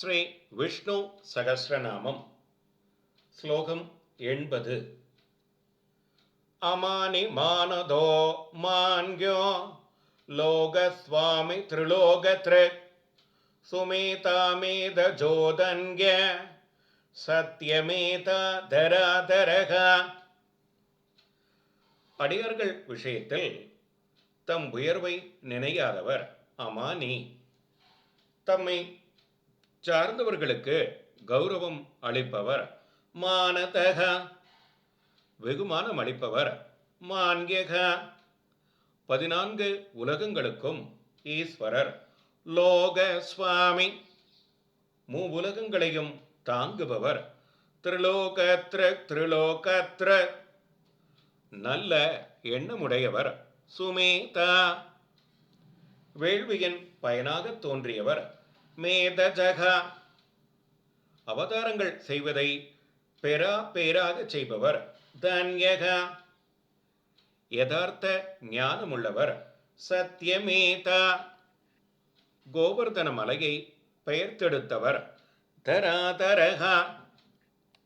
ஸ்ரீ விஷ்ணு சகசிரநாமம் ஸ்லோகம் எண்பது. அமானி மானதோ மான்யோ லோகஸ்வாமி திரிலோகத்ருக் சுமேதாமேத ஜோதன்ய சத்யமேத தராதரக அடியார்கள் விஷயத்தில் தம் உயர்வை நினையாதவர் அமானி. தம்மை சார்ந்தவர்களுக்கு கௌரவம் அளிப்பவர். மானதக. வெகுமானம் அளிப்பவர். மான்யக. பதினான்கு உலகங்களுக்கும் ஈஸ்வரர். லோக சுவாமி. மூ உலகங்களையும் தாங்குபவர். திரிலோகத்ர திரிலோகத்ர. நல்ல எண்ணமுடையவர். சுமேதா. வேள்வியின் பயனாக தோன்றியவர். மேதஜகா. அவதாரங்கள் செய்வதை பெரா பேராக செய்பவர் தன்யக. யதார்த்த ஞானமுள்ளவர் சத்யமேதா. கோவர்தன மலையை பெயர்த்தெடுத்தவர் தராதரகா.